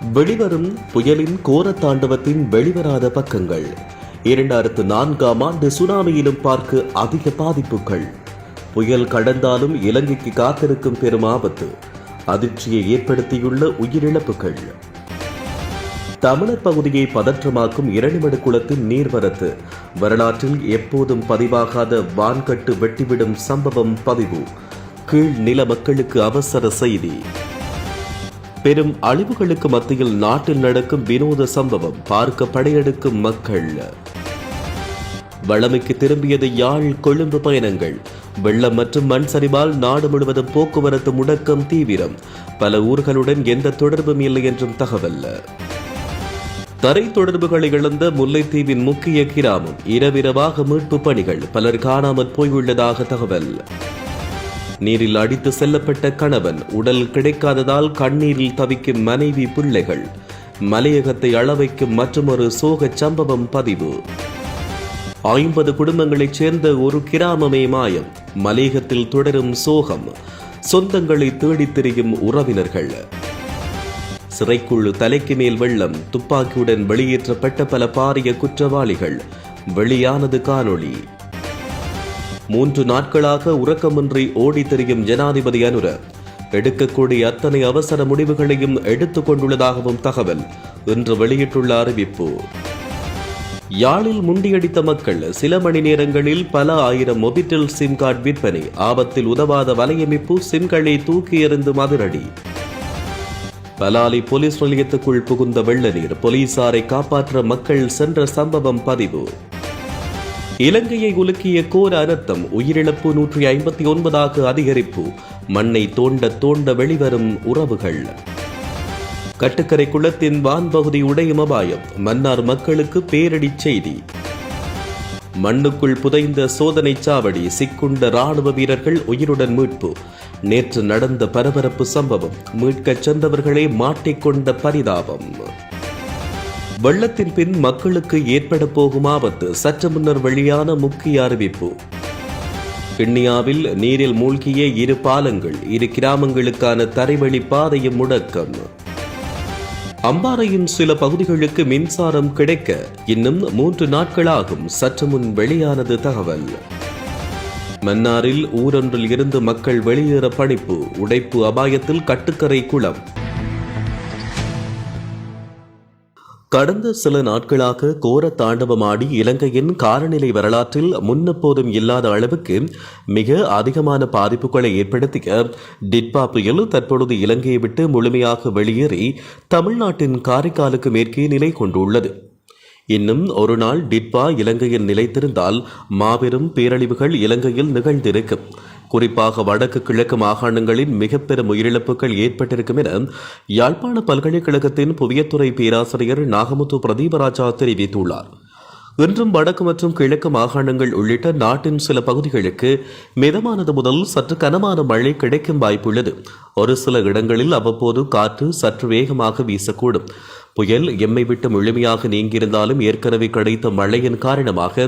வெளிவரும் புயலின் கோர தாண்டவத்தின் வெளிவராத பக்கங்கள். இரண்டாயிரத்து நான்காம் ஆண்டு சுனாமியிலும் பார்க்க அதிக பாதிப்புகள். புயல் கடந்தாலும் இலங்கைக்கு காத்திருக்கும் பெரும் ஆபத்து. அதிர்ச்சியை ஏற்படுத்தியுள்ள உயிரிழப்புகள். தமிழர் பகுதியை பதற்றமாக்கும் இரணிமடு குளத்தின் நீர்வரத்து. வரலாற்றில் எப்போதும் பதிவாகாத வான்கட்டு வெட்டிவிடும் சம்பவம் பதிவு. கீழ் நில மக்களுக்கு அவசர செய்தி. பெரும் அழிவுகளுக்கு மத்தியில் நாட்டில் நடக்கும் வினோத சம்பவம் பார்க்க படையெடுக்கும் மக்கள். வளமைக்கு திரும்பியது யாழ் கொழும்பு பயணங்கள். வெள்ளம் மற்றும் மண் சரிவால் நாடு முழுவதும் போக்குவரத்து முடக்கம் தீவிரம். பல ஊர்களுடன் எந்த தொடர்பும் இல்லை என்றும் தகவல். தரை தொடர்புகளை இழந்த முல்லைத்தீவின் முக்கிய கிராமம் இரவிரவாக மீட்பு பணிகள் பலர் காணாமற் போயுள்ளதாக தகவல். நீரில் அடித்து செல்லப்பட்ட கணவன் உடல் கிடைக்காததால் கண்ணீரில் தவிக்கும் மனைவி பிள்ளைகள். மலையகத்தை அளவைக்கும் மற்றொரு சோகச் சம்பவம் பதிவு. ஐம்பது குடும்பங்களைச் சேர்ந்த ஒரு கிராமமே மாயம். மலையகத்தில் தொடரும் சோகம். சொந்தங்களை தேடித் திரியும் உறவினர்கள். சிறைக்குழு தலைக்கு மேல் வெள்ளம். துப்பாக்கியுடன் வெளியேற்றப்பட்ட பல பாரிய குற்றவாளிகள். வெளியானது காணொளி. மூன்று நாட்களாக உறக்கமின்றி ஓடி திரியும் ஜனாதிபதி அனுர. எடுக்கக்கூடிய அத்தனை அவசர முடிவுகளையும் எடுத்துக் கொண்டுள்ளதாகவும் தகவல். இன்று வெளியிட்டுள்ள அறிவிப்பு. யாழில் முண்டியடித்த மக்கள் சில மணி நேரங்களில் பல ஆயிரம் மொபிட்டல் சிம் கார்டு விற்பனை ஆபத்தில் உதவாத வலையமைப்பு சிம்களை தூக்கி எறிந்து மதுரடி. பலாலி போலீஸ் நிலையத்துக்குள் புகுந்த வெள்ள நீர் போலீசாரை காப்பாற்ற மக்கள் சென்ற சம்பவம் பதிவு. இலங்கையை உலுக்கிய கோர அனர்த்தம் உயிரிழப்பு நூற்றி ஐம்பத்தி ஒன்பதாக அதிகரிப்பு. மண்ணை தோண்ட தோண்ட வெளிவரும் உறவுகள். கட்டுக்கரை குளத்தின் வான்பகுதி உடையும் அபாயம். மன்னார் மக்களுக்கு பேரிடி செய்தி. மண்ணுக்குள் புதைந்த சோதனை சாவடி சிக்குண்ட ராணுவ வீரர்கள் உயிருடன் மீட்பு. நேற்று நடந்த பரபரப்பு சம்பவம் மீட்கச் சென்றவர்களே மாட்டிக்கொண்ட பரிதாபம். வெள்ளத்தின் பின் மக்களுக்கு ஏற்பட போகும் ஆபத்து சற்று முன்னர் வெளியான முக்கிய அறிவிப்பு. கிண்ணியாவில் நீரில் மூழ்கிய இரு பாலங்கள் இரு கிராமங்களுக்கான தரைவழி பாதையும் முடக்கம். அம்பாறையின் சில பகுதிகளுக்கு மின்சாரம் கிடைக்க இன்னும் மூன்று நாட்களாகும் சற்று முன் வெளியானது தகவல். மன்னாரில் ஊரொன்றில் இருந்து மக்கள் வெளியேற பணிப்பு உடைப்பு அபாயத்தில் கட்டுக்கரை குளம். கடந்த சில நாட்களாக கோர தாண்டவமாடி இலங்கையின் காலநிலை வரலாற்றில் முன்னெப்போதும் இல்லாத அளவுக்கு மிக அதிகமான பாதிப்புகளை ஏற்படுத்திய டிட்பா புயல் தற்பொழுது இலங்கையை விட்டு முழுமையாக வெளியேறி தமிழ்நாட்டின் காரைக்காலுக்கு மேற்கே நிலை கொண்டுள்ளது. இன்னும் ஒரு நாள் டிட்பா இலங்கையில் நிலைத்திருந்தால் மாபெரும் பேரழிவுகள் இலங்கையில் நிகழ்ந்திருக்கும். குறிப்பாக வடக்கு கிழக்கு மாகாணங்களின் மிகப்பெரும் உயிரிழப்புகள் ஏற்பட்டிருக்கும் என யாழ்ப்பாண பல்கலைக்கழகத்தின் புவியத்துறை பேராசிரியர் நாகமுத்து பிரதீபராஜா தெரிவித்துள்ளார். இன்றும் வடக்கு மற்றும் கிழக்கு மாகாணங்கள் உள்ளிட்ட நாட்டின் சில பகுதிகளுக்கு மிதமானது முதல் சற்று கனமான மழை கிடைக்கும் வாய்ப்புள்ளது. ஒரு சில இடங்களில் அவ்வப்போது காற்று சற்று வேகமாக வீசக்கூடும். புயல் எம்மை விட்டு முழுமையாக நீங்கியிருந்தாலும் ஏற்கனவே கிடைத்த மழையின் காரணமாக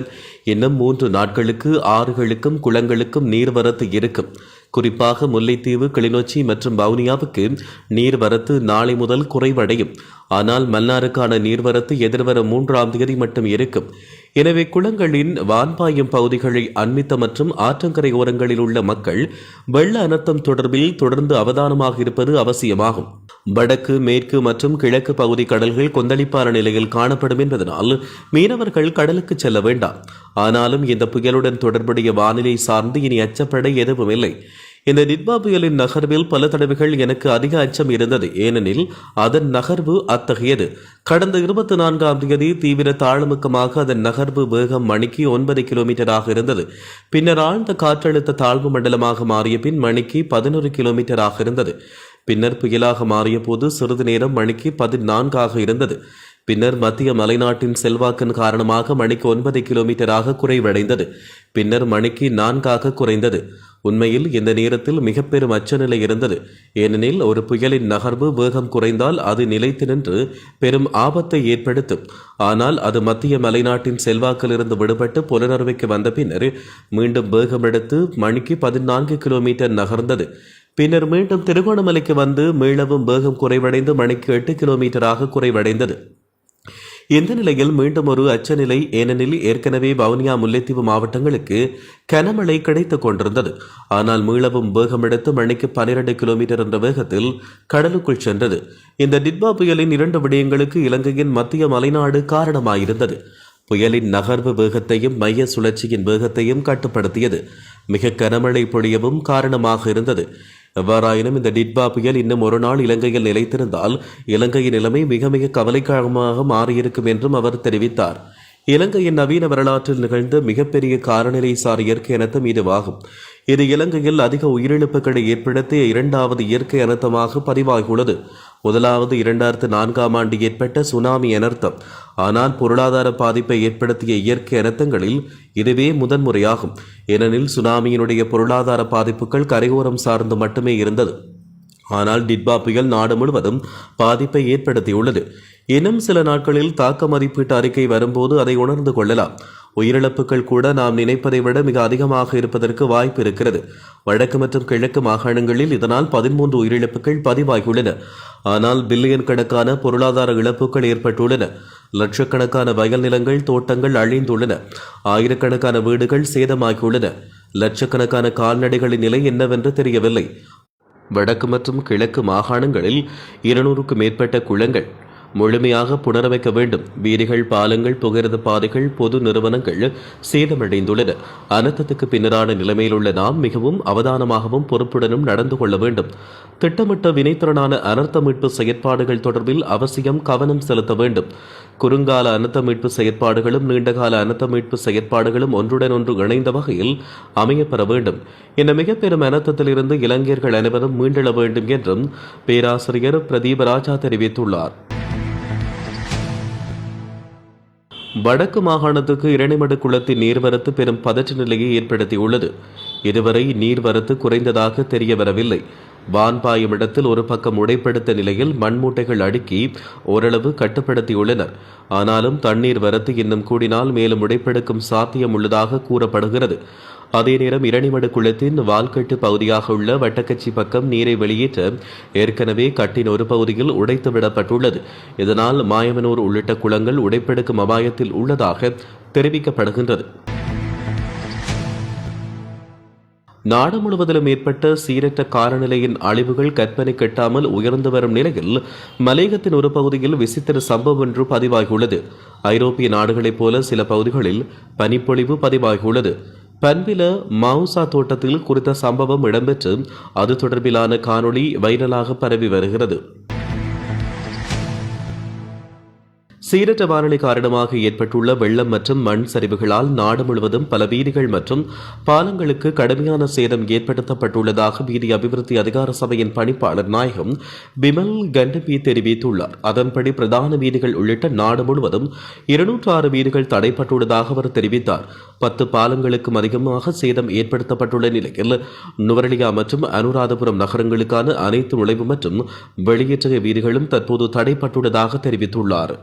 இன்னும் மூன்று நாட்களுக்கு ஆறுகளுக்கும் குளங்களுக்கும் நீர்வரத்து இருக்கும். குறிப்பாக முல்லைத்தீவு கிளிநொச்சி மற்றும் வவுனியாவுக்கு நீர்வரத்து நாளை முதல் குறைவடையும். ஆனால் மன்னாருக்கான நீர்வரத்து எதிர்வர மூன்றாம் தேதி மட்டும் இருக்கும். எனவே குளங்களின் வான்பாயும் பகுதிகளை அண்மித்த மற்றும் ஆற்றங்கரை ஓரங்களில் உள்ள மக்கள் வெள்ள அனர்த்தம் தொடர்பில் தொடர்ந்து அவதானமாக இருப்பது அவசியமாகும். வடக்கு மேற்கு மற்றும் கிழக்கு பகுதி கடல்கள் கொந்தளிப்பான நிலையில் காணப்படும் என்பதனால் மீனவர்கள் கடலுக்கு செல்ல வேண்டாம். ஆனாலும் இந்த புயலுடன் தொடர்புடைய வானிலை சார்ந்து இனி அச்சப்பட எதுவும் இல்லை. இந்த நிர்மா புயலின் நகர்வில் பல தடவைகள் எனக்கு அதிக அச்சம் இருந்தது. ஏனெனில் அதன் நகர்வு அத்தகையது. கடந்த இருபத்தி நான்காம் தேதி தீவிர தாழ்முக்கமாக அதன் நகர்வு வேகம் மணிக்கு ஒன்பது கிலோமீட்டராக இருந்தது. பின்னர் ஆழ்ந்த காற்றழுத்த தாழ்வு மண்டலமாக மாறிய பின் மணிக்கு பதினொரு கிலோமீட்டராக இருந்தது. பின்னர் புயலாக மாறிய போது சிறிது நேரம் மணிக்கு பதினான்காக இருந்தது. பின்னர் மத்திய மலைநாட்டின் செல்வாக்கின் காரணமாக மணிக்கு ஒன்பது கிலோமீட்டராக குறைவடைந்தது. பின்னர் மணிக்கு நான்காக குறைந்தது. உண்மையில் இந்த நேரத்தில் மிக பெரும் அச்சநிலை இருந்தது. ஏனெனில் ஒரு புயலின் நகர்வு வேகம் குறைந்தால் அது நிலைத்து நின்று பெரும் ஆபத்தை ஏற்படுத்தும். ஆனால் அது மத்திய மலைநாட்டின் செல்வாக்கிலிருந்து விடுபட்டு புலனறுவைக்கு வந்த பின்னர் மீண்டும் வேகம் எடுத்து மணிக்கு பதினான்கு கிலோமீட்டர் நகர்ந்தது. பின்னர் மீண்டும் திருகோணமலைக்கு வந்து மீளவும் வேகம் குறைவடைந்து மணிக்கு எட்டு கிலோமீட்டராக குறைவடைந்தது. இந்த நிலையில் மீண்டும் ஒரு அச்சநிலை ஏனெனில் ஏற்கனவே வவுனியா முல்லைத்தீவு மாவட்டங்களுக்கு கனமழை கிடைத்துக் கொண்டிருந்தது. ஆனால் மீளவும் வேகம் எடுத்து மணிக்கு பனிரெண்டு கிலோமீட்டர் என்ற வேகத்தில் கடலுக்குள் சென்றது. இந்த டிட்பா புயலின் இரண்டு விடயங்களுக்கு இலங்கையின் மத்திய மலைநாடு காரணமாயிருந்தது. புயலின் நகர்வு வேகத்தையும் மைய சுழற்சியின் வேகத்தையும் கட்டுப்படுத்தியது. மிக கனமழை பொழியவும் காரணமாக இருந்தது. எவ்வாறாயினும் இந்த டிட்பா புயல் இன்னும் ஒரு நாள் இலங்கையில் நிலைத்திருந்தால் இலங்கையின் நிலைமை மிக மிக கவலைக்கிழமாக மாறியிருக்கும் என்றும் அவர் தெரிவித்தார். இலங்கையின் நவீன வரலாற்றில் நிகழ்ந்த மிகப்பெரிய காலநிலை சார் இயற்கை அனர்த்தம் இதுவாகும். இது இலங்கையில் அதிக உயிரிழப்புகளை ஏற்படுத்திய இரண்டாவது இயற்கை அனர்த்தமாக பதிவாகியுள்ளது. முதலாவது இரண்டாயிரத்து நான்காம் ஆண்டு ஏற்பட்ட சுனாமி அனர்த்தம். ஆனால் பொருளாதார பாதிப்பை ஏற்படுத்திய இயற்கை அனர்த்தங்களில் இதுவே முதன்முறையாகும். ஏனெனில் சுனாமியினுடைய பொருளாதார பாதிப்புகள் கரையோரம் சார்ந்து மட்டுமே இருந்தது. ஆனால் டிட்பா புயல் நாடு முழுவதும் பாதிப்பை ஏற்படுத்தியுள்ளது. இன்னும் சில நாட்களில் தாக்க மதிப்பீட்டு அறிக்கை வரும்போது அதை உணர்ந்து கொள்ளலாம். உயிரிழப்புகள் கூட நாம் நினைப்பதை விட மிக அதிகமாக இருப்பதற்கு வாய்ப்பு இருக்கிறது. வடக்கு மற்றும் கிழக்கு மாகாணங்களில் இதனால் பதிமூன்று உயிரிழப்புகள் பதிவாகியுள்ளன. ஆனால் பில்லியன் கணக்கான பொருளாதார இழப்புகள் ஏற்பட்டுள்ளன. லட்சக்கணக்கான வயல் நிலங்கள் தோட்டங்கள் அழிந்துள்ளன. ஆயிரக்கணக்கான வீடுகள் சேதமாகியுள்ளன. லட்சக்கணக்கான கால்நடைகளின் நிலை என்னவென்று தெரியவில்லை. வடக்கு மற்றும் கிழக்கு மாகாணங்களில் இருநூறுக்கும் மேற்பட்ட குளங்கள் முழுமையாக புனரமைக்க வேண்டும். வீதிகள் பாலங்கள் புகையிரத பாதைகள் பொது நிறுவனங்கள் சேதமடைந்துள்ளன. அனர்த்தத்துக்கு பின்னரான நிலைமையில் உள்ள நாம் மிகவும் அவதானமாகவும் பொறுப்புடனும் நடந்து கொள்ள வேண்டும். திட்டமிட்ட வினைத்திறனான அனர்த்த மீட்பு செயற்பாடுகள் தொடர்பில் அவசியம் கவனம் செலுத்த வேண்டும். குறுங்கால அனர்த்த மீட்பு செயற்பாடுகளும் நீண்டகால அனர்த்த மீட்பு செயற்பாடுகளும் ஒன்றுடன் ஒன்று இணைந்த வகையில் அமையப்பெற வேண்டும். இந்த மிக பெரும் அனர்த்தத்திலிருந்து இளைஞர்கள் அனைவரும் மீண்டெழ வேண்டும் என்றும் பேராசிரியர் பிரதீப ராஜா தெரிவித்துள்ளார். வடக்கு மாகாணத்துக்கு இரணிமடு குளத்தின் நீர்வரத்து பெரும் பதற்ற நிலையை ஏற்படுத்தியுள்ளது. இதுவரை நீர்வரத்து குறைந்ததாக தெரிய வரவில்லை வான் பாயும் இடத்தில் ஒரு பக்கம் உடைப்படுத்த நிலையில் மண்மூட்டைகள் அடுக்கி ஓரளவு கட்டுப்படுத்தியுள்ளனர். ஆனாலும் தண்ணீர் வரத்து இன்னும் கூடினால் மேலும் உடைப்பெடுக்கும் சாத்தியம் உள்ளதாக கூறப்படுகிறது. அதே நேரம் இரணிமடு குளத்தின் வால்கட்டு பகுதியாக உள்ள வட்டக்கச்சி பக்கம் நீரை வெளியேற்ற ஏற்கனவே கட்டின் ஒரு பகுதியில் உடைத்து விடப்பட்டுள்ளது. இதனால் மாயமனூர் உள்ளிட்ட குளங்கள் உடைப்பெடுக்கும் அபாயத்தில் உள்ளதாக தெரிவிக்கப்படுகின்றது. நாடு முழுவதிலும் ஏற்பட்ட சீரற்ற காலநிலையின் அழிவுகள் கற்பனை கெட்டாமல் உயர்ந்து வரும் நிலையில் மலையகத்தின் ஒரு பகுதியில் விசித்திர சம்பவம் ஒன்று பதிவாகியுள்ளது. ஐரோப்பிய நாடுகளைப் போல சில பகுதிகளில் பனிப்பொழிவு பதிவாகியுள்ளது. பன்பில மவுசா தோட்டத்தில் குறித்த சம்பவம் இடம்பெற்று அது தொடர்பிலான காணொளி வைரலாக பரவி வருகிறது. சீரற்ற வானிலை காரணமாக ஏற்பட்டுள்ள வெள்ளம் மற்றும் மண் சரிவுகளால் நாடு முழுவதும் பல வீதிகள் மற்றும் பாலங்களுக்கு கடுமையான சேதம் ஏற்படுத்தப்பட்டுள்ளதாக வீதி அபிவிருத்தி அதிகார சபையின் பணிப்பாளர் நாயகம் பிமல் கண்டபி தெரிவித்துள்ளார். அதன்படி பிரதான வீதிகள் உள்ளிட்ட நாடு முழுவதும் இருநூற்று ஆறு வீதிகள் தடைப்பட்டுள்ளதாக அவர் தெரிவித்தார். பத்து பாலங்களுக்கும் அதிகமாக சேதம் ஏற்படுத்தப்பட்டுள்ள நிலையில் நுவரலியா மற்றும் அனுராதபுரம் நகரங்களுக்கான அனைத்து நுழைவு மற்றும் வெளியேற்ற வீதிகளும் தற்போது தடைப்பட்டுள்ளதாக தெரிவித்துள்ளார்.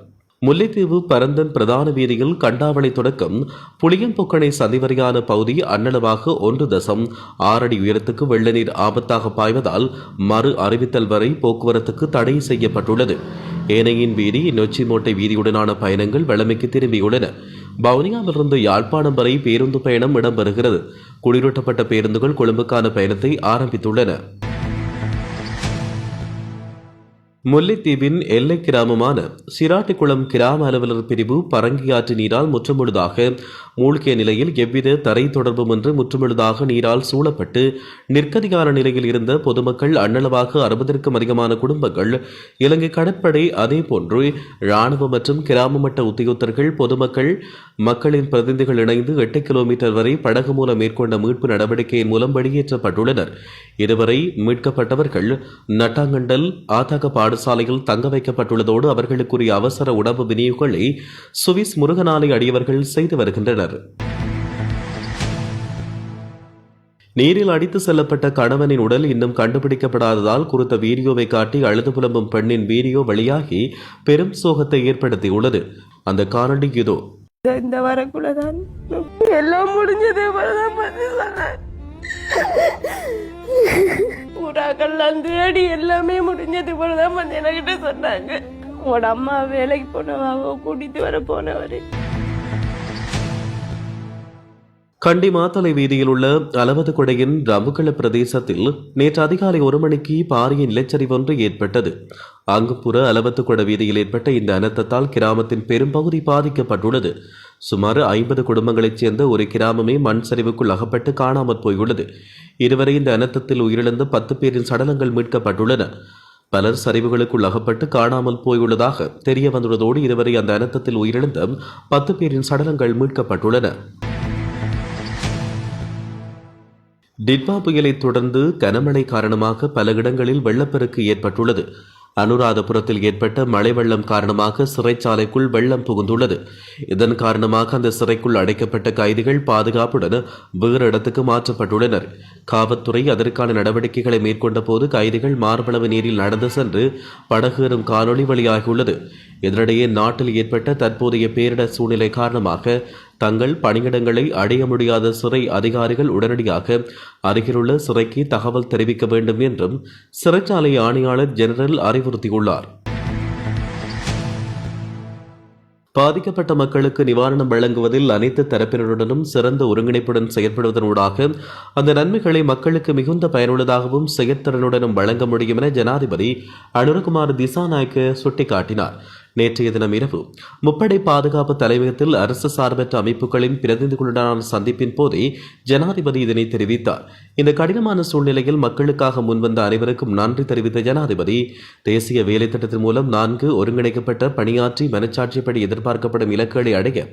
முல்லைத்தீவு பரந்தன் பிரதான வீதியில் கண்டாவளை தொடக்கம் புளியம்பொக்கனை சதிவரையான பகுதி அன்னளவாக ஒன்று தசம். ஆறடி உயரத்துக்கு வெள்ள நீர் ஆபத்தாக பாய்வதால் மறு அறிவித்தல் வரை போக்குவரத்துக்கு தடை செய்யப்பட்டுள்ளது. ஏனையின் வீதி நொச்சிமோட்டை வீதியுடனான பயணங்கள் வளமைக்கு திரும்பியுள்ளன. வவுனியாவிலிருந்து யாழ்ப்பாணம் வரை பேருந்து பயணம் இடம்பெறுகிறது. குளிரூட்டப்பட்ட பேருந்துகள் கொழும்புக்கான பயணத்தை ஆரம்பித்துள்ளன. முல்லைத்தீவின் எல்லை கிராமமான சிராட்டிக்குளம் கிராம அலுவலர் பிரிவு பரங்கியாற்று நீரால் முற்றமுழுதாக மூழ்கிய நிலையில் எவ்வித தரை தொடர்புமின்றி முற்றுமெழுதாக நீரால் சூழப்பட்டு நிற்கதிகார நிலையில் இருந்த பொதுமக்கள் அன்னளவாக அறுபதற்கும் அதிகமான குடும்பங்கள் இலங்கை கடற்படை அதேபோன்று இராணுவ மற்றும் கிராம மட்ட உத்தியோகத்தர்கள் பொதுமக்கள் மக்களின் பிரதிநிதிகள் இணைந்து எட்டு கிலோமீட்டர் வரை படகு மூலம் மேற்கொண்ட மீட்பு நடவடிக்கையின் மூலம் வெளியேற்றப்பட்டுள்ளனர். இதுவரை மீட்கப்பட்டவர்கள் நட்டாங்கண்டல் ஆதக பாடசாலையில் தங்க வைக்கப்பட்டுள்ளதோடு அவர்களுக்குரிய அவசர உணவு விநியோகங்களை சுவிஸ் முருகனாலை அடியவர்கள் செய்து வருகின்றனர். உள்ளனர் நீரில் அடித்து செல்லப்பட்ட கணவனின் உடல் இன்னும் கண்டுபிடிக்கப்படாததால் குறித்த வீடியோவை காட்டி அழுது புலம்பும் பெண்ணின் வீடியோ வெளியாகி பெரும் சோகத்தை ஏற்படுத்தியுள்ளது. அந்த காரணி இதோ. இந்த வரக்குள்ளதான் எல்லாம் முடிஞ்சது போலதான் பண்ணி சொன்னேன் தேடி எல்லாமே முடிஞ்சது போலதான் வந்து என்கிட்ட சொன்னாங்க. உங்களோட அம்மா வேலைக்கு போனவாவோ கூட்டிட்டு வர போனவரு. கண்டி மாத்தலை வீதியில் உள்ள அலவது கொடையின் ரம்புகள பிரதேசத்தில் நேற்று அதிகாலை ஒரு மணிக்கு பாரிய நிலச்சரிவு ஒன்று ஏற்பட்டது. அங்குப்புற அலவத்துக்கொட வீதியில் ஏற்பட்ட இந்த அனர்த்தத்தால் கிராமத்தின் பெரும்பகுதி பாதிக்கப்பட்டுள்ளது. சுமார் ஐம்பது குடும்பங்களைச் சேர்ந்த ஒரு கிராமமே மண் சரிவுக்குள் அகப்பட்டு காணாமற் போயுள்ளது. இதுவரை இந்த அனர்த்தத்தில் உயிரிழந்த பத்து பேரின் சடலங்கள் மீட்கப்பட்டுள்ளன. பலர் சரிவுகளுக்குள் அகப்பட்டு காணாமல் போயுள்ளதாக தெரிய வந்துள்ளதோடு இதுவரை அந்த அனர்த்தத்தில் உயிரிழந்த பத்து பேரின் சடலங்கள் மீட்கப்பட்டுள்ளன. டிட்வா புயலைத் தொடர்ந்து கனமழை காரணமாக பல இடங்களில் வெள்ளப்பெருக்கு ஏற்பட்டுள்ளது. அனுராதபுரத்தில் ஏற்பட்ட மழை வெள்ளம் காரணமாக சிறைச்சாலைக்குள் வெள்ளம் புகுந்துள்ளது. இதன் காரணமாக அந்த சிறைக்குள் அடைக்கப்பட்ட கைதிகள் பாதுகாப்புடன் வேறு இடத்துக்கு மாற்றப்பட்டுள்ளனர். காவல்துறை அதற்கான நடவடிக்கைகளை மேற்கொண்ட போது கைதிகள் மார்பளவு நீரில் நடந்து சென்று படகேறும் காணொளி வெளியாகியுள்ளது. இதனிடையே நாட்டில் ஏற்பட்ட தற்போதைய பேரிடர் சூழ்நிலை காரணமாக தங்கள் பணியிடங்களை அடைய முடியாத சிறை அதிகாரிகள் உடனடியாக அருகிலுள்ள சிறைக்கு தகவல் தெரிவிக்க வேண்டும் என்றும் சிறைச்சாலை ஆணையாளர் ஜெனரல் அறிவுறுத்தியுள்ளார். பாதிக்கப்பட்ட மக்களுக்கு நிவாரணம் வழங்குவதில் அனைத்து தரப்பினருடனும் சிறந்த ஒருங்கிணைப்புடன் செயற்படுவதனூடாக அந்த நன்மைகளை மக்களுக்கு மிகுந்த பயனுள்ளதாகவும் செயற்திறனுடனும் வழங்க முடியும் என ஜனாதிபதி அனுரகுமார் திசாநாயக்க சுட்டிக்காட்டினார். நேற்றைய தினம் இரவு முப்படை பாதுகாப்பு தலைமையகத்தில் அரசு சார்பற்ற அமைப்புகளின் பிரதிநிதிகளுடனான சந்திப்பின் போதே ஜனாதிபதி இதனை தெரிவித்தார். இந்த கடினமான சூழ்நிலையில் மக்களுக்காக முன்வந்த அனைவருக்கும் நன்றி தெரிவித்த ஜனாதிபதி தேசிய வேலை திட்டத்தின் மூலம் நான்கு ஒருங்கிணைக்கப்பட்ட பணியாற்றி மனச்சாட்சிப்படி எதிர்பார்க்கப்படும் இலக்குகளை அடைய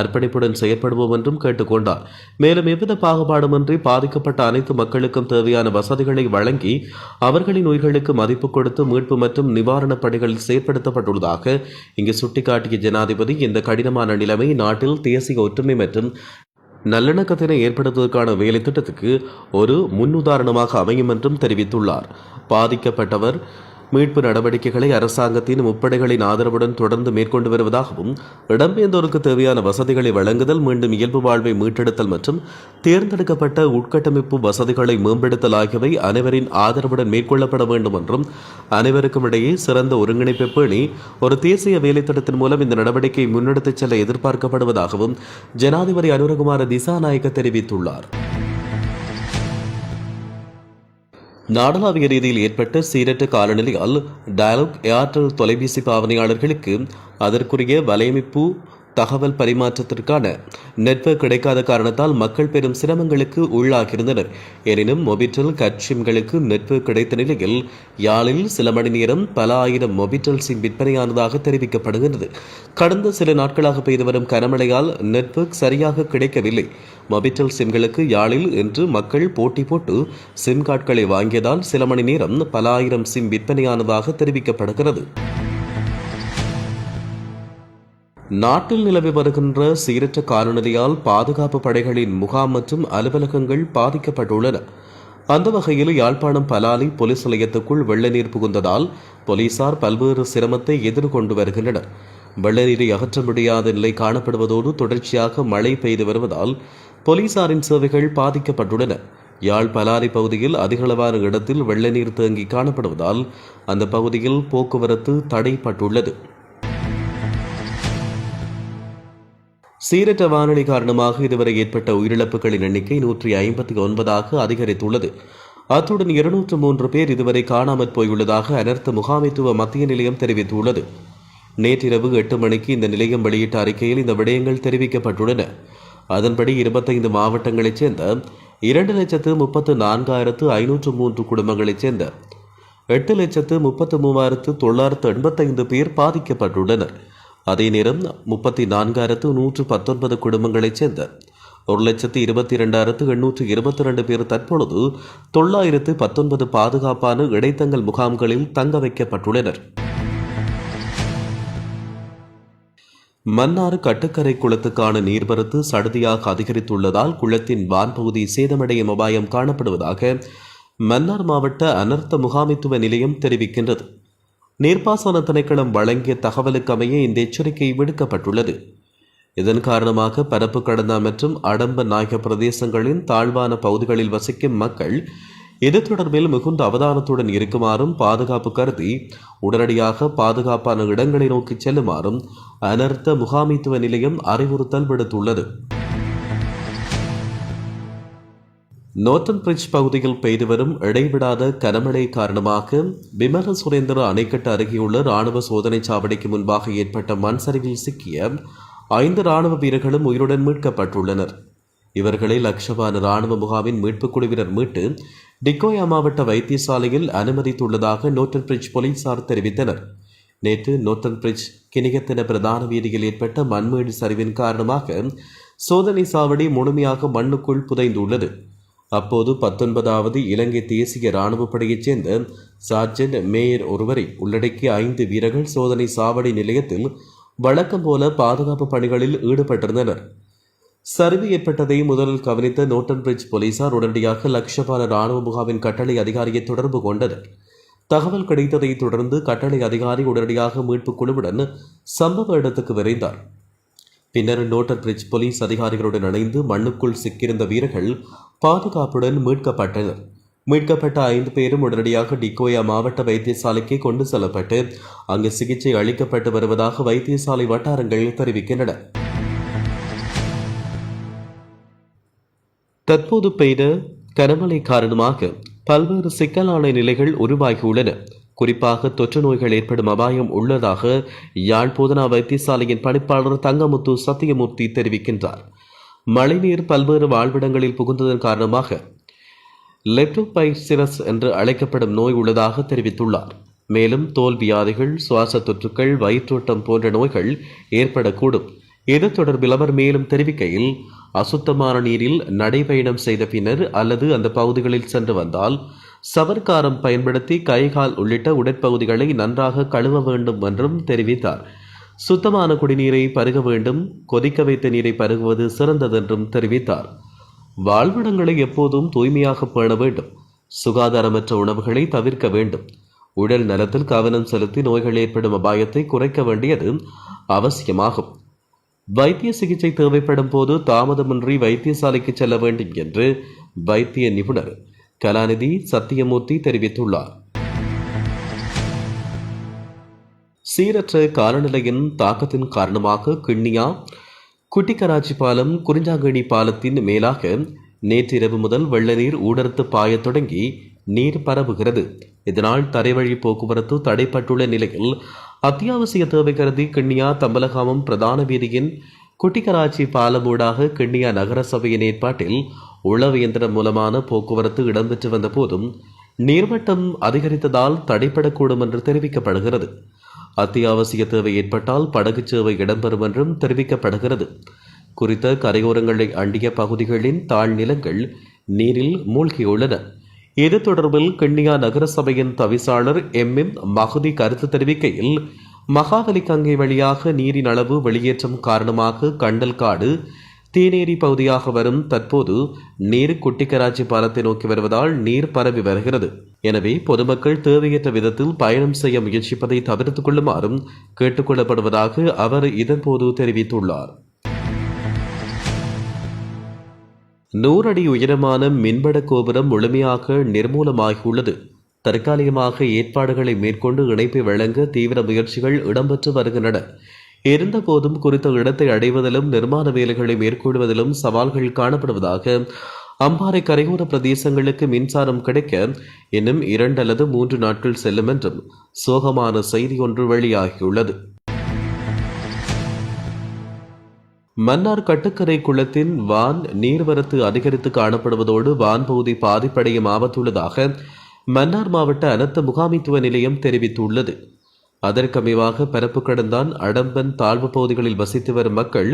அர்ப்பணிப்புடன் செயற்படுவோம் என்றும் கேட்டுக்கொண்டார். மேலும் எவ்வித பாகுபாடுமின்றி பாதிக்கப்பட்ட அனைத்து மக்களுக்கும் தேவையான வசதிகளை வழங்கி அவர்களின் உயிர்களுக்கு மதிப்பு கொடுத்து மீட்பு மற்றும் நிவாரணப் பணிகள் செயற்படுத்தப்பட்டுள்ளதாக இங்கு சுட்டிக்காட்டிய ஜனாதிபதி இந்த கடினமான நிலைமை நாட்டில் தேசிய ஒற்றுமை மற்றும் நல்லிணக்கத்தினை ஏற்படுத்துவதற்கான வேலை திட்டத்துக்கு ஒரு முன்னுதாரணமாக அமையும் என்றும் தெரிவித்துள்ளார். பாதிக்கப்பட்டவர் மீட்பு நடவடிக்கைகளை அரசாங்கத்தின் முப்படைகளின் ஆதரவுடன் தொடர்ந்து மேற்கொண்டு வருவதாகவும் இடம்பெயர்ந்தோருக்கு தேவையான வசதிகளை வழங்குதல் மீண்டும் இயல்பு வாழ்வை மீட்டெடுத்தல் மற்றும் தேர்ந்தெடுக்கப்பட்ட உட்கட்டமைப்பு வசதிகளை மேம்படுத்தல் ஆகியவை அனைவரின் ஆதரவுடன் மேற்கொள்ளப்பட வேண்டும் என்றும் அனைவருக்கும் இடையே சிறந்த ஒருங்கிணைப்பை பேணி ஒரு தேசிய வேலைத்திட்டத்தின் மூலம் இந்த நடவடிக்கையை முன்னெடுத்துச் செல்ல எதிர்பார்க்கப்படுவதாகவும் ஜனாதிபதி அனுரகுமார திசாநாயக்க தெரிவித்துள்ளார். நாடளாவிய ரீதியில் ஏற்பட்ட சீரற்ற காலநிலையால் டயலாக் ஏர்டெல் தொலைபேசி பாவனையாளர்களுக்கு அதற்குரிய வலையமைப்பு தகவல் பரிமாற்றத்திற்கான நெட்வொர்க் கிடைக்காத காரணத்தால் மக்கள் பெரும் சிரமங்களுக்கு உள்ளாகியிருந்தனர். எனினும் மொபிட்டல் கட் சிம்களுக்கு நெட்வொர்க் கிடைத்த நிலையில் யாழில் சில மணி நேரம் பல ஆயிரம் மொபிட்டல் சிம் விற்பனையானதாக தெரிவிக்கப்படுகிறது கடந்த சில நாட்களாக பெய்து வரும் கனமழையால் நெட்வொர்க் சரியாக கிடைக்கவில்லை. மொபிட்டல் சிம்களுக்கு யாழில் இன்று மக்கள் போட்டி போட்டு சிம் கார்டுகளை வாங்கியதால் சில மணி நேரம் பல ஆயிரம் சிம் விற்பனையானதாக தெரிவிக்கப்படுகிறது. நாட்டில் நிலவி வருகின்ற சீரற்ற காலநிலையால் பாதுகாப்பு படைகளின் முகாம் மற்றும் அலுவலகங்கள் பாதிக்கப்பட்டுள்ளன. அந்த வகையில் யாழ்ப்பாணம் பலாலி போலீஸ் நிலையத்துக்குள் வெள்ள நீர் புகுந்ததால் போலீசார் பல்வேறு சிரமத்தை எதிர்கொண்டு வருகின்றனர். வெள்ள நீரை அகற்ற முடியாத நிலை காணப்படுவதோடு தொடர்ச்சியாக மழை பெய்து வருவதால் போலீசாரின் சேவைகள் பாதிக்கப்பட்டுள்ளன. யாழ் பலாரி பகுதியில் அதிகளவான இடத்தில் வெள்ள நீர் தேங்கி காணப்படுவதால் அந்த பகுதியில் போக்குவரத்து தடைப்பட்டுள்ளது. சீரற்ற வானிலை காரணமாக இதுவரை ஏற்பட்ட உயிரிழப்புகளின் எண்ணிக்கை நூற்றி ஐம்பத்தி ஒன்பதாக அதிகரித்துள்ளது. அத்துடன் இருநூற்று மூன்று பேர் இதுவரை காணாமற் போயுள்ளதாக அனர்த்த முகாமைத்துவ மத்திய நிலையம் தெரிவித்துள்ளது. நேற்றிரவு எட்டு மணிக்கு இந்த நிலையம் வெளியிட்ட அறிக்கையில் இந்த விடயங்கள் தெரிவிக்கப்பட்டுள்ளன. அதன்படி இருபத்தைந்து மாவட்டங்களைச் சேர்ந்த இரண்டு லட்சத்து முப்பத்து நான்காயிரத்து ஐநூற்று மூன்று குடும்பங்களைச் சேர்ந்த எட்டு லட்சத்து முப்பத்து மூவாயிரத்து தொள்ளாயிரத்து எண்பத்தைந்து பேர் பாதிக்கப்பட்டுள்ளனர். அதே நேரம் முப்பத்தி நான்காயிரத்து நூற்று பத்தொன்பது குடும்பங்களைச் சேர்ந்த ஒரு லட்சத்து இருபத்தி இரண்டாயிரத்து எண்ணூற்று இருபத்தி ரெண்டு பேர் தற்பொழுது தொள்ளாயிரத்து பத்தொன்பது பாதுகாப்பான இடைத்தங்கல் முகாம்களில் தங்க வைக்கப்பட்டுள்ளனர். மன்னார் கட்டுக்கரை குளத்துக்கான நீர்வரத்து சடுதியாக அதிகரித்துள்ளதால் குளத்தின் வான்பகுதி சேதமடையும் அபாயம் காணப்படுவதாக மன்னார் மாவட்ட அனர்த்த முகாமைத்துவ நிலையம் தெரிவிக்கின்றது. நீர்ப்பாசன திணைக்களம் வழங்கிய தகவலுக்கமைய இந்த எச்சரிக்கை விடுக்கப்பட்டுள்ளது. இதன் காரணமாக பரப்பு கடந்தா மற்றும் அடம்ப நாயக பிரதேசங்களின் தாழ்வான பகுதிகளில் வசிக்கும் மக்கள் இது தொடர்பில் மிகுந்த அவதானத்துடன் இருக்குமாறும் பாதுகாப்பு கருதி உடனடியாக பாதுகாப்பான இடங்களை நோக்கி செல்லுமாறும் அனர்த்த முகாமைத்துவ நிலையம் அறிவுறுத்தல் விடுத்துள்ளது. நோர்த்தன் பிரிட்ஜ் பகுதியில் பெய்து வரும் இடைவிடாத கனமழை காரணமாக விமல சுரேந்திர அணைக்கட்டு அருகேயுள்ள ராணுவ சோதனை சாவடிக்கு முன்பாக ஏற்பட்ட மண் சரிவில் சிக்கிய ஐந்து ராணுவ வீரர்களும் உயிருடன் மீட்கப்பட்டுள்ளனர். இவர்களை லக்ஷபான ராணுவ முகாமின் மீட்புக் குழுவினர் மீட்டு டிக்கோயா மாவட்ட வைத்தியசாலையில் அனுமதித்துள்ளதாக நோர்த்தன் பிரிட்ஜ் போலீசார் தெரிவித்தனர். நேற்று நோட்டன் பிரிட்ஜ் கிணிகத்தின பிரதான வீதியில் ஏற்பட்ட மண்மேடு சரிவின் காரணமாக சோதனை சாவடி முழுமையாக மண்ணுக்குள் புதைந்துள்ளது. அப்போது பத்தொன்பதாவது இலங்கை தேசிய இராணுவ படையைச் சேர்ந்த சார்ஜென்ட் மேயர் ஒருவரை உள்ளடக்கிய ஐந்து வீரர்கள் சோதனை சாவடி நிலையத்தில் வழக்கம் போல பாதுகாப்பு பணிகளில் ஈடுபட்டிருந்தனர். சரிவு ஏற்பட்டதை முதலில் கவனித்த நோட்டன் பிரிட்ஜ் போலீசார் உடனடியாக லக்ஷபால ராணுவ முகாமின் கட்டளை அதிகாரியை தொடர்பு கொண்டனர். தகவல் கிடைத்ததைத் தொடர்ந்து கட்டளை அதிகாரி உடனடியாக மீட்புக் குழுவுடன் சம்பவ இடத்துக்கு விரைந்தார். பின்னர் நோட்டர் பிரிட்ஜ் போலீஸ் அதிகாரிகளுடன் இணைந்து மண்ணுக்குள் சிக்கியிருந்த வீரர்கள் பாதுகாப்புடன் மீட்கப்பட்டனர். மீட்கப்பட்ட ஐந்து பேரும் உடனடியாக டிக்கோயா மாவட்ட வைத்தியசாலைக்கு கொண்டு செல்லப்பட்டு அங்கு சிகிச்சை அளிக்கப்பட்டு வருவதாக வைத்தியசாலை வட்டாரங்கள் தெரிவிக்கின்றன. தற்போது பெய்த கனமழை காரணமாக பல்வேறு சிக்கலான நிலைகள் உருவாகியுள்ளன. குறிப்பாக தொற்று நோய்கள் ஏற்படும் அபாயம் உள்ளதாக யாழ் போதனா வைத்தியசாலையின் பணிப்பாளர் தங்கமுத்து சத்தியமூர்த்தி தெரிவிக்கின்றார். மழைநீர் பல்வேறு வாழ்விடங்களில் புகுந்ததன் காரணமாக லெப்டோபைசிரஸ் என்று அழைக்கப்படும் நோய் உள்ளதாக தெரிவித்துள்ளார். மேலும் தோல் வியாதிகள் சுவாச தொற்றுக்கள் வயிற்றோட்டம் போன்ற நோய்கள் ஏற்படக்கூடும். இது தொடர்பில் அவர் மேலும் தெரிவிக்கையில் அசுத்தமான நீரில் நடைபயணம் செய்த பின்னர் அல்லது அந்த பகுதிகளில் சென்று வந்தால் சவர்க்காரம் பயன்படுத்தி கைகால் உள்ளிட்ட உடற்பகுதிகளை நன்றாக கழுவ வேண்டும் என்றும் தெரிவித்தார். சுத்தமான குடிநீரை பருக வேண்டும் கொதிக்க வைத்த நீரை பருகுவது சிறந்ததென்றும் தெரிவித்தார். வாழ்விடங்களை எப்போதும் தூய்மையாக பேண வேண்டும். சுகாதாரமற்ற உணவுகளை தவிர்க்க வேண்டும். உடல் நலத்தில் கவனம் செலுத்தி நோய்கள் ஏற்படும் அபாயத்தை குறைக்க வேண்டியது அவசியமாகும். வைத்திய சிகிச்சை தேவைப்படும் போது தாமதமின்றி வைத்தியசாலைக்கு செல்ல வேண்டும் என்று வைத்திய நிபுணர் கலாநிதி சத்தியமூர்த்தி தெரிவித்துள்ளார். சீரற்ற காலநிலையின் தாக்கத்தின் காரணமாக கிண்ணியா குட்டிக்கராச்சி பாலம் குறிஞ்சாங்கணி பாலத்தின் மேலாக நேற்றிரவு முதல் வெள்ள நீர் ஊடறுத்து பாயத் தொடங்கி நீர் பரவுகிறது. இதனால் தரைவழி போக்குவரத்து தடைப்பட்டுள்ள நிலையில் அத்தியாவசிய தேவை கருதி கிண்ணியா தம்பலகாமம் பிரதான வீதியின் குட்டிக்கராச்சி பாலமூடாக கிண்ணியா நகரசபையின் ஏற்பாட்டில் உளவு இயந்திரம் மூலமான போக்குவரத்து இடம்பெற்று வந்த போதும் நீர்மட்டம் அதிகரித்ததால் தடைப்படக்கூடும் என்று தெரிவிக்கப்படுகிறது. அத்தியாவசிய தேவை ஏற்பட்டால் படகு சேவை இடம்பெறும் என்றும் தெரிவிக்கப்படுகிறது. குறித்த கரையோரங்களை அண்டிய பகுதிகளின் தாழ்நிலங்கள் நீரில் மூழ்கியுள்ளன. இது தொடர்பில் கிண்ணியா நகரசபையின் தவிசாளர் எம். எம். மகுதி கருத்து தெரிவிக்கையில் மகாவலி கங்கை வழியாக நீரின் அளவு வெளியேற்றம் காரணமாக கண்டல்காடு தேனேரி பகுதியாக வரும் தற்போது நீர் குட்டிக்கராச்சி பாலத்தை நோக்கி வருவதால் நீர் பரவி வருகிறது. எனவே பொதுமக்கள் தேவையற்ற விதத்தில் பயணம் செய்ய முயற்சிப்பதை தவிர்த்துக் கொள்ளுமாறும் கேட்டுக்கொள்ளப்படுவதாக அவர் இதன்போது தெரிவித்துள்ளார். நூறடி உயரமான மின்பட கோபுரம் முழுமையாக நிர்மூலமாகியுள்ளது. தற்காலிகமாக ஏற்பாடுகளை மேற்கொண்டு இணைப்பை வழங்க தீவிர முயற்சிகள் இடம்பெற்று வருகின்றன. இருந்தபோதும் குறித்த இடத்தை அடைவதிலும் நிர்மாண வேலைகளை மேற்கொள்வதிலும் சவால்கள் காணப்படுவதாக அம்பாறை கரையோர பிரதேசங்களுக்கு மின்சாரம் கிடைக்க இன்னும் இரண்டு அல்லது மூன்று நாட்கள் செல்லும் என்றும் சோகமான செய்தி ஒன்று வெளியாகியுள்ளது. மன்னார் கட்டுக்கரை குளத்தின் வான் நீர்வரத்து அதிகரித்து காணப்படுவதோடு வான் பகுதி பாதிப்படையும் ஆபத்துள்ளதாக மன்னார் மாவட்ட அனர்த்த முகாமைத்துவ நிலையம் தெரிவித்துள்ளது. அதற்கமைவாக பரப்பு கடந்தான் அடம்பன் தாழ்வு பகுதிகளில் வசித்து வரும் மக்கள்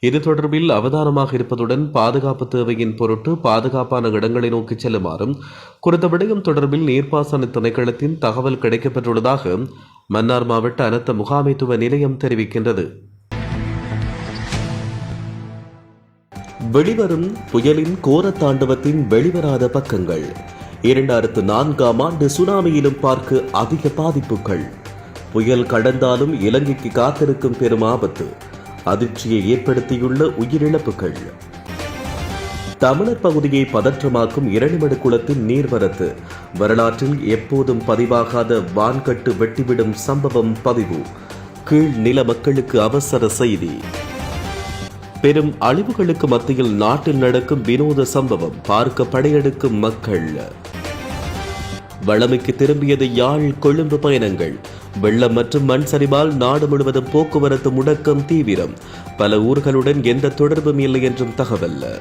இது தொடர்பில் அவதானமாக இருப்பதுடன் பாதுகாப்பு தேவையின் பொருட்டு பாதுகாப்பான இடங்களை நோக்கி செல்லுமாறும் குறித்த விடயம் தொடர்பில் நீர்ப்பாசன திணைக்களத்தின் தகவல் கிடைக்கப்பெற்றுள்ளதாக மன்னார் மாவட்ட அனர்த்த முகாமைத்துவ நிலையம் தெரிவிக்கின்றது. வெளிவரும் புயலின் கோரத்தாண்டவத்தின் வெளிவராத பக்கங்கள். இரண்டாயிரத்து நான்காம் ஆண்டு சுனாமியிலும் பார்க்க அதிக பாதிப்புகள். புயல் கடந்தாலும் இலங்கைக்கு காத்திருக்கும் பெரும் ஆபத்து. அதிர்ச்சியை ஏற்படுத்தியுள்ள உயிரிழப்புகள். தமிழர் பகுதியை பதற்றமாக்கும் இரணிமடு குளத்தின் நீர்வரத்து. வரலாற்றில் எப்போதும் பதிவாகாத வான்கட்டு வெட்டிவிடும் சம்பவம் பதிவு. கீழ் நில மக்களுக்கு அவசர செய்தி. பெரும் அழிவுகளுக்கு மத்தியில் நாட்டில் நடக்கும் வினோத சம்பவம் பார்க்க படையெடுக்கும் மக்கள். வளமைக்கு திரும்பியது யாழ் கொழும்பு பயணங்கள். வெள்ளம் மற்றும் மண் சரிவால் நாடு முழுவதும் போக்குவரத்து முடக்கம் தீவிரம். பல ஊர்களுடன் எந்த தொடர்பும் இல்லை என்றும் தகவல்.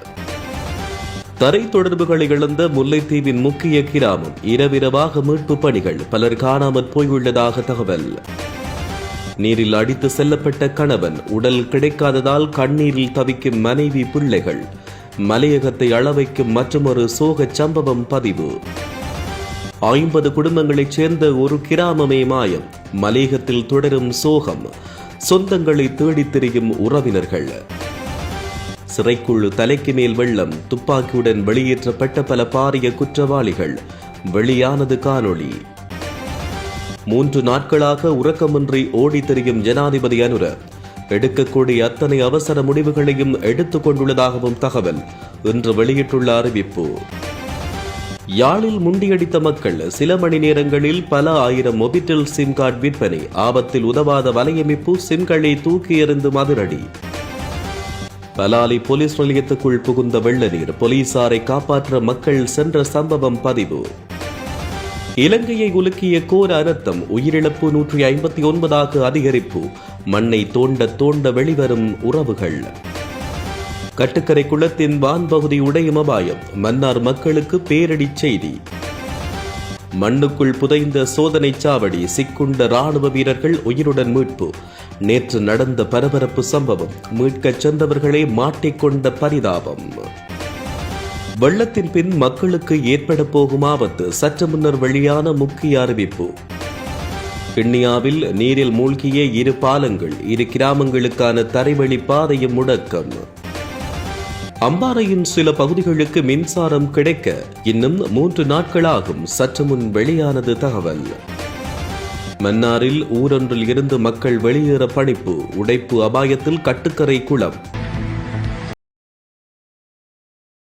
தரை தொடர்புகளை இழந்த முல்லைத்தீவின் முக்கிய கிராமம் இரவிரவாக மீட்பு பணிகள் பலர் காணாமல் போயுள்ளதாக தகவல். நீரில் அடித்து செல்லப்பட்ட கணவன் உடல் கிடைக்காததால் கண்ணீரில் தவிக்கும் மனைவி பிள்ளைகள். மலையகத்தை அளவைக்கும் மற்றொரு சோகச் சம்பவம் பதிவு. ஐம்பது குடும்பங்களைச் சேர்ந்த ஒரு கிராமமே மாயம். மலையகத்தில் தொடரும் சோகம். சொந்தங்களை தேடித் திரியும் உறவினர்கள். சிறைக்குழு தலைக்கு மேல் வெள்ளம். துப்பாக்கியுடன் வெளியேற்றப்பட்ட பல பாரிய குற்றவாளிகள். வெளியானது காணொளி. மூன்று நாட்களாக உறக்கமின்றி ஓடி திரியும் ஜனாதிபதி அனுர. எடுக்கக்கூடிய அத்தனை அவசர முடிவுகளையும் எடுத்துக் கொண்டுள்ளதாகவும் தகவல். இன்று வெளியிட்டுள்ள அறிவிப்பு. யாழில் முண்டியடித்த மக்கள் சில மணி நேரங்களில் பல ஆயிரம் மொபிட்டல் சிம் கார்டு விற்பனை ஆபத்தில் உதவாத வலையமைப்பு சிம்களை தூக்கி எறிந்து மதுரடி. பலாலி போலீஸ் நிலையத்துக்குள் புகுந்த வெள்ள நீர் போலீசாரை காப்பாற்ற மக்கள் சென்ற சம்பவம் பதிவு. இலங்கையை உலுக்கிய கோர அனர்த்தம் உயிரிழப்பு நூற்றி ஐம்பத்தி ஒன்பதாக அதிகரிப்பு. மண்ணை தோண்ட தோண்ட வெளிவரும் உறவுகள். கட்டுக்கரை குளத்தின் வான்பகுதி உடையும் அபாயம். மன்னார் மக்களுக்கு பேரிடி செய்தி. மண்ணுக்குள் புதைந்த சோதனை சாவடி சிக்குண்ட ராணுவ வீரர்கள் உயிருடன் மீட்பு. நேற்று நடந்த பரபரப்பு சம்பவம் மீட்கச் சென்றவர்களே மாட்டிக்கொண்ட பரிதாபம். வெள்ளத்தின் பின் மக்களுக்கு ஏற்பட போகும் ஆபத்து சற்று முன்னர் வெளியான முக்கிய அறிவிப்பு. கிண்ணியாவில் நீரில் மூழ்கிய இரு பாலங்கள் இரு கிராமங்களுக்கான தரைவழி பாதையும் முடக்கம். அம்பாறையின் சில பகுதிகளுக்கு மின்சாரம் கிடைக்க இன்னும் மூன்று நாட்களாகும் சற்று முன் வெளியானது தகவல். மன்னாரில் ஊரொன்றில் இருந்து மக்கள் வெளியேற பணிப்பு உடைப்பு அபாயத்தில் கட்டுக்கரை குளம்.